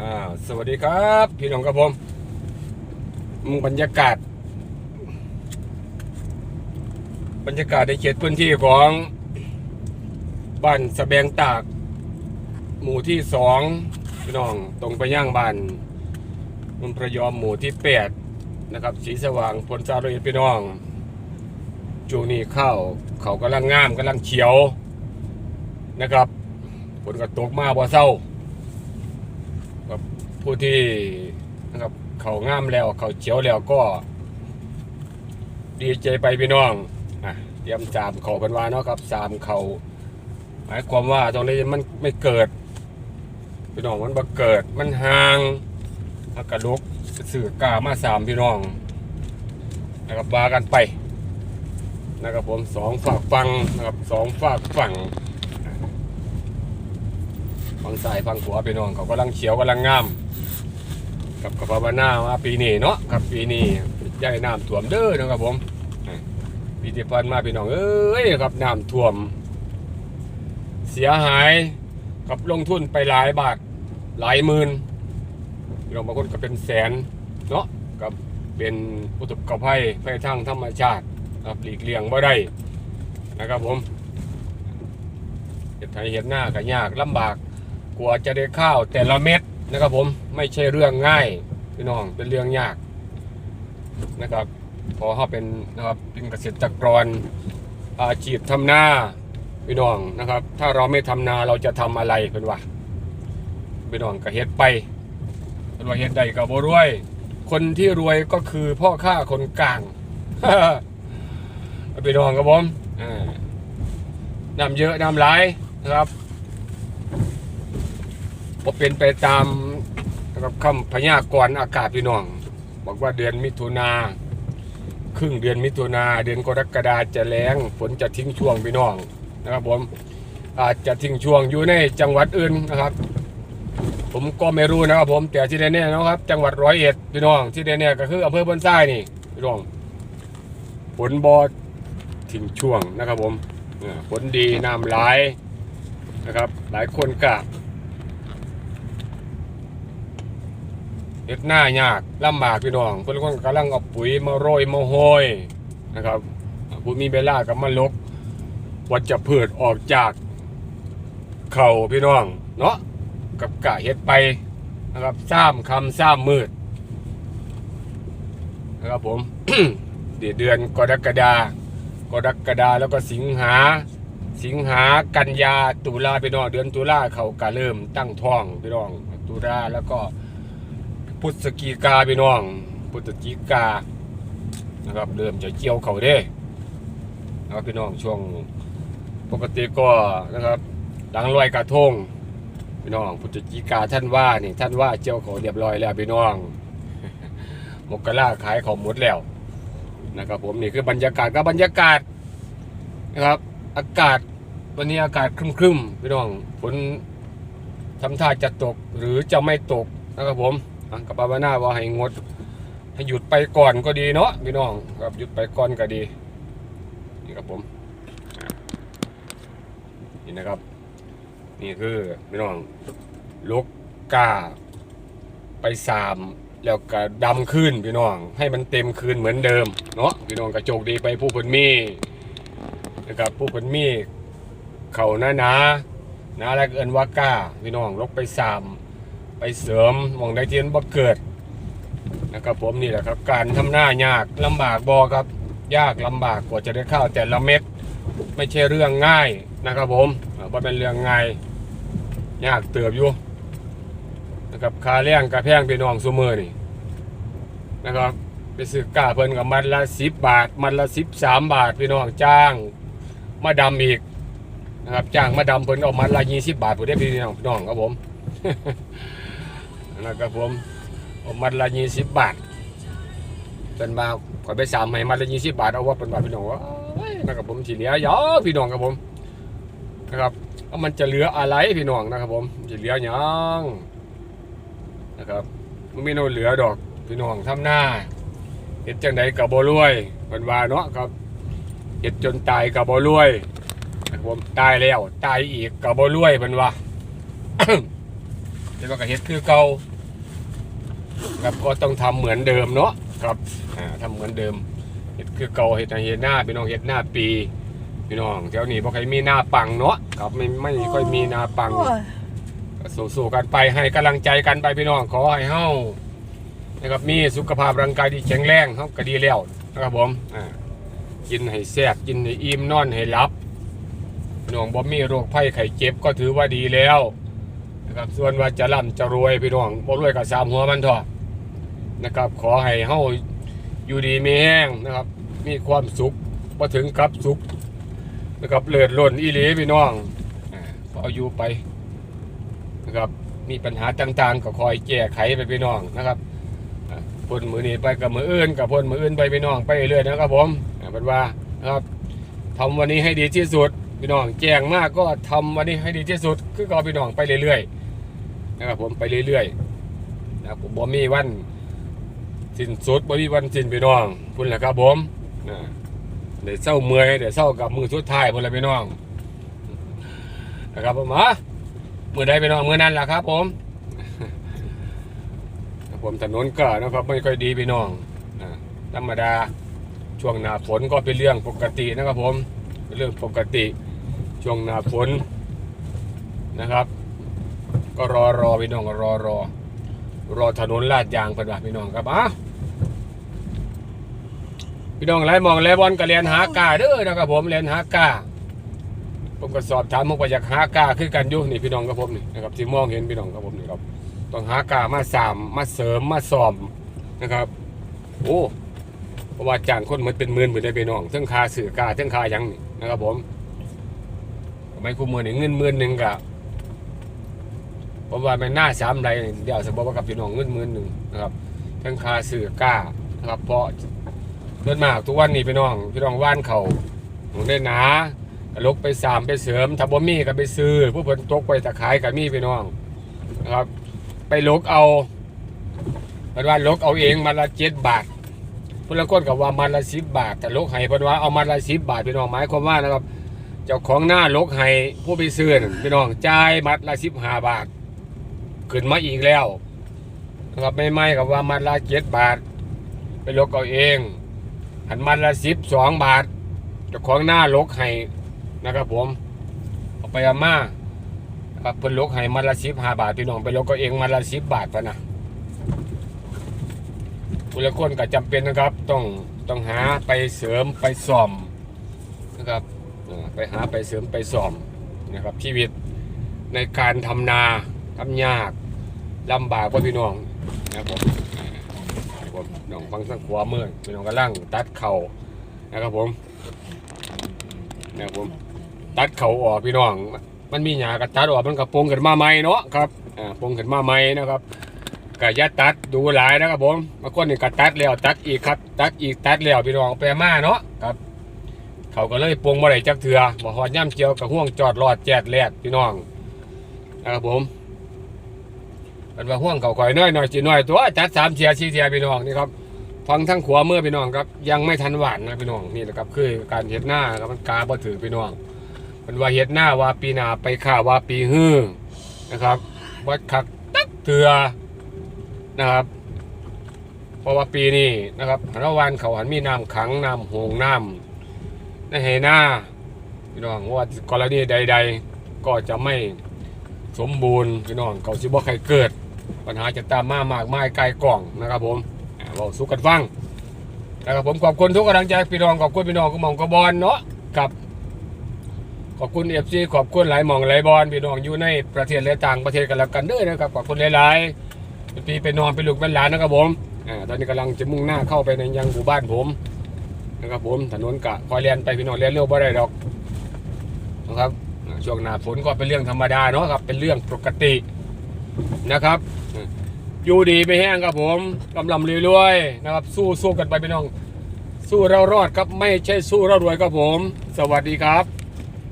อ่าสวัสดีครับ พี่น้องครับผมอืมบรรยากาศ บรรยากาศในเขตพื้นที่ของบ้านสะแบงตาก หมู่ที่สองพี่น้องตรงไปย่างบ้านมุนพระยอมหมู่ที่แปดนะครับ สีสว่างพลสาโรยพี่น้องจูนี้เข้าเขากำลังงามกำลังเขียวนะครับฝนก็ตกมาบ่เศร้า ผู้ที่นะครับเขางามแล้ว เขาเขียวแล้วก็ ดีใจไปพี่น้องอะเตรียมสามเขาเป็นว่าเนาะครับสามเขาหมายความว่าตรงนี้มันไม่เกิดพี่น้องมันบ่เกิดมันห่างมันกระลุกสื่อกามาสามพี่น้องนะครับบากันไปนะครับผมสองฝากฟังนะครับสองฝากฝั่งฝั่งซ้ายฝั่งขวาพี่น้องเขากำลังเขียวกำลังงาม กับกับภาวนาว่าปีนี้เนาะครับปีนี้ใหญ่น้ำท่วมเด้อนะครับผมปีที่ผ่านมาพี่น้องเอ้ยครับน้ำท่วม เสียหายกับลงทุนไปหลายบาทหลายหมื่นพี่น้องบางคนก็เป็นแสนเนาะกับเป็นอุทกภัยภัยทางธรรมชาติครับหลีกเลี่ยงบ่ได้นะครับผมเห็ดไทยเห็ดหน้าก็ยากลำบากกว่าจะได้ข้าวแต่ละเม็ด นะครับผมไม่ใช่เรื่องง่ายพี่น้องเป็นเรื่องยากนะครับพอเขาเป็นนะครับเป็นเกษตรกรอาชีพทำนาพี่น้องนะครับ ถ้าเราไม่ทำนาเราจะทำอะไรเป็นวะพี่น้องก็เฮ็ดไปเป็นว่าเฮ็ดใดก็บ่รวย คนที่รวยก็คือพ่อค้าคนกลางพี่น้องครับผมน้ำเยอะน้ำหลายนะครับ ก็เป็นไปตามนะครับคำพยากรณ์อากาศพี่น้อง บอกว่าเดือนมิถุนาครึ่งเดือนมิถุนาเดือนกรกฎาจะแล้งฝนจะทิ้งช่วงพี่น้องนะครับผมอาจจะทิ้งช่วงอยู่ในจังหวัดอื่นนะครับ ผมก็ไม่รู้นะครับผมแต่ที่แน่ๆนะครับ จังหวัดร้อยเอ็ดพี่น้อง ที่แน่ๆก็คืออำเภอบนทรายนี่พี่น้องฝนบอทิ้งช่วงนะครับผมฝนดีน้ำไหลนะครับ หลายคนกะ เฮ็ดหน้ายากลำบากพี่น้องเพิ่นคนกำลังเอาปุ๋ยมาโรยมาโหยนะครับผู้มีเวลากับมาลกวัชพืชออกจากเข่าพี่น้อง เนาะกับกะเฮ็ดไปนะครับซ้ำคำซ้ำมืดนะครับผมเดือนเดือนกรกฎากรกฎาแล้วก็สิงหา สิงหากันยาตุลาพี่น้องเดือนตุลาเขาก็เริ่มตั้งท้องพี่น้องตุลาแล้วก็ พุทธกีกาพี่น้อง พุทธกีกานะครับเริ่มจะเกี่ยวเขาเด้นะครับพี่น้องช่วงปกติก็นะครับหลังลอยกระทงพี่น้องพุทธกีกาท่านว่านี่ท่านว่าเจียวเขาเรียบร้อยแล้วพี่น้องมกราขายของหมดแล้วนะครับผมนี่คือบรรยากาศก็บรรยากาศนะครับ อากาศวันนี้อากาศครึมๆพี่น้องฝนทำท่าจะตกหรือจะไม่ตกนะครับผม กับปาวนาว่าให้งด ให้หยุดไปก่อนก็ดีเนาะพี่น้องครับหยุดไปก่อนก็ดีนี่ครับผมนี่นะครับ นี่คือพี่น้องลกกาไปสามแล้วก็ดำขึ้นพี่น้อง ให้มันเต็มคืนเหมือนเดิมเนาะพี่น้องกระโจกดีไปผู้เพิ่นมีนะครับผู้เพิ่นมีเขาหน้าหนาหนาแล้วเอินว่ากาพี่น้องลกไปสาม ไปเสริมหมองได้เทียนบ่เกิดนะครับผมนี่แหละครับ การทำหน้ายากลำบากบอครับ ยากลำบากกว่าจะได้ข้าวแต่ละเม็ดไม่ใช่เรื่องง่ายนะครับผมว่าเป็นเรื่องง่ายยากเติบอยู่นะครับค่าแรงกระแพงพี่น้องซุมือนี่นะครับไปซื้อกาเพิ่นกับมัดละสิบบาท มัดละสิบสามบาทพี่น้องจ้าง มาดำอีกนะครับจ้างมาดำเพิ่นเอามัดละยี่สิบบาทผู้ได้พี่น้องพี่น้องครับผม นะครับผมมัดละยี่สิบบาทเป็นมาขอไปสามให้มัดละยี่สิบบาทเอาว่าเป็นว่าพี่น้องว่าเอ้ยนะครับผมที่เหลือยอพี่น้องครับผมนะครับว่ามันจะเหลืออะไรพี่น้องนะครับผมจะเหลือยังนะครับมันไม่โนเหลือดอกพี่น้องทำหน้าเห็ดจังใดกับบ่รวยเป็นว่าเนาะครับเห็ดจนตายกับบ่รวยนะครับผมตายแล้วตายอีกกับบ่รวยเป็นว่าแต่ว่าก็เฮ็ดคือเก่า ครับก็ต้องทำเหมือนเดิมเนาะครับอ่าทำเหมือนเดิมเฮ็ดคือเก่าเฮ็ดให้เฮ็ดหน้าพี่น้องเฮ็ดหน้าปีพี่น้องแถวนี้บ่ใครมีหน้าปังเนาะครับไม่ไม่ค่อยมีหน้าปังโอ้ยสู้ๆกันไปให้กำลังใจกันไปพี่น้องขอให้เฮานะครับมีสุขภาพร่างกายที่แข็งแรงเฮาก็ดีแล้วนะครับผมอ่ากินให้แซ่บกินให้อิ่มนอนให้หลับพี่น้องบ่มีโรคภัยไข้เจ็บก็ถือว่าดีแล้ว นะครับส่วนว่าจะร่ำจะรวยพี่น้องบ่รวยก็สามหัวมันเถอะนะครับ ขอให้เฮาอยู่ดีมีแห้งนะครับ มีความสุขบ่ถึงกับสุขนะครับเลิศล้นอีหลีพี่น้องอ่าขออยู่ไปนะครับมีปัญหาต่างๆ ก็คอยแก้ไขไปพี่น้องนะครับพ่นมือนี้ไปกับมืออื่นกับพ่นมืออื่นไปพี่น้องไปเรื่อยๆนะครับผมเป็นว่านะครับทำวันนี้ให้ดีที่สุดพี่น้องแจ้งมากก็ทำวันนี้ให้ดีที่สุดคือก็พี่น้องไปเรื่อยๆ นะครับผมไปเรื่อยๆนะครับผมบ่มีวันสิ้นสุดบ่มีวันสิ้นพี่น้องพุ่นแหละครับผมอ่าเดี๋ยวเศร้าเมื่อยเดี๋ยวเศร้ากับมือสุดท้ายพุ่นแหละพี่น้องนะครับผมมามือใดไปน้องมือนั้นแหละครับ ผมผมถนนก็นะครับไม่ค่อยดีพี่น้องธรรมดาช่วงหน้าฝนก็เป็นเรื่องปกตินะครับผมเป็นเรื่องปกติช่วงหน้าฝนนะครับ ก็รอรอพี่น้องก็รอรอรอถนนลาดยางเป็นว่าพี่น้องครับอะพี่น้องไรมองไรบอลก็เรียนหากาเด้อนะครับผมเรียนหากาผมก็สอบถามมุกว่าอยากหากาคือกันอยู่นี่พี่น้องกับผมนี่นะครับที่มองเห็นพี่น้องกับผมนี่ครับต้องหากามาสามมาเสริมมาสอมนะครับ โอ้เพราะว่าจ้างคนเหมือนเป็นหมื่นเหมือนได้พี่น้องทั้งคาสื่อกาทั้งคาหยังนี่นะครับผมทำไมคู่มือนี่เงินหมื่นหนึ่งกะ ผมว่ามันหน้าสามไรเดี๋ยวสมบอกว่ากับพี่น้องเงินหมื่นหนึ่งนะครับทั้งคาสื่อก้านะครับเพราะเดินมากทุกวันนี้พี่น้องพี่น้องว่านเขาผมได้หนาก็ลกไปสามไปเสริมถ้าบ่มีก็ไปซื้อผู้เพิ่นตกไปตะขายก็มีพี่น้องนะครับ ไปลกเอาเพิ่นว่าลกเอาเองมันละเจ็ดบาทผู้ละคนก็ว่ามันละสิบบาท แต่ลกให้เพิ่นว่าเอามันละสิบบาทพี่น้องหมายความว่านะครับ เจ้าของหน้าลกให้ผู้ไปซื้อพี่น้องจ่ายมัดละสิบห้าบาท ขึ้นมาอีกแล้วนะครับไม่ไม่กับว่ามันละเจ็ดบาท ไปลกเอาเองหันมันละสิบสองบาทจ้าของหน้าลกให้นะครับผมเอาไปอาม่าครับเพิ่นลกให้มันละสิบห้าบาทพี่น้องไปลกก็เองมันละสิบบาทพะนะผู้ละคนก็จำเป็นนะครับต้องต้องหาไปเสริมไปซ่อมนะครับไปหาไปเสริมไปซ่อมนะครับชีวิตในการทำนา ทำยากลำบากกว่าพี่น้องนะครับผมผมน้องฟังสังขวามือพี่น้องกำลังตัดเข่านะครับผมนะครับผม ตัดเข่าออกพี่น้อง มันมีหยากระตัดออกมันกระปงขึ้นมาใหม่เนาะครับอ่าปงขึ้นมาใหม่นะครับกะยาตัดดูหลายนะครับผมบางคนนี่กะตัดแล้วตัดอีกครับ ตัดอีกตัดแล้วพี่น้องไปมาเนาะครับ เขาก็เลยปงมาได้จักเถื่อบ่ฮอดย่ำเจียวกับห่วงจอดรอดแจดแลดพี่น้องนะครับผม เป็นว่าห่วงเขาคอยน้อยหน่อยจีน้อยตัวจัดสามเทียสี่เทียพี่น้องนี่ครับฟังทั้งขวามือพี่น้องครับ ยังไม่ทันหวานนะพี่น้องนี่แหละครับคือการเห็ดหน้าครับมันกาบ่ถือพี่น้องมันว่าเห็ดหน้าว่าปีหนาไปข่าว่าปีฮื้อนะครับวัดคักตักเถือนะครับเพราะว่าปีนี้นะครับระวันเขาหันมีน้ำขังน้ำหงน้ำในเหหน้าพี่น้องว่ากรณีใด ๆ ก็จะไม่สมบูรณ์พี่น้องเขาสิบ่ใครเกิด ปัญหาจะตามมามากมายไกลกล่องนะครับผมเว้าสู้กันฟังนะครับผมขอบคุณทุกกำลังใจพี่น้องขอบคุณพี่น้องกุมองกบอลเนาะกับขอบคุณเอฟซีขอบคุณหลายมองหลายบอลพี่น้องอยู่ในประเทศและต่างประเทศกันแล้วกันเด้อนะครับขอบคุณหลายๆเป็นพี่เป็นนองเป็นลูกเป็นหลานนะครับผมอ่าตอนนี้กำลังจะมุ่งหน้าเข้าไปในยังหมู่บ้านผมนะครับผมถนนกะคอยเรียนไปพี่น้องเรียนเร็วบ่ได้ดอกนะครับช่วงหน้าฝนก็เป็นเรื่องธรรมดาเนาะครับเป็นเรื่องปกติ นะครับ อยู่ดีไม่แห้งครับผมกำลังรวยๆนะครับ สู้สู้กันไปพี่น้อง สู้เรารอดครับไม่ใช่สู้เรารวยครับผม สวัสดีครับ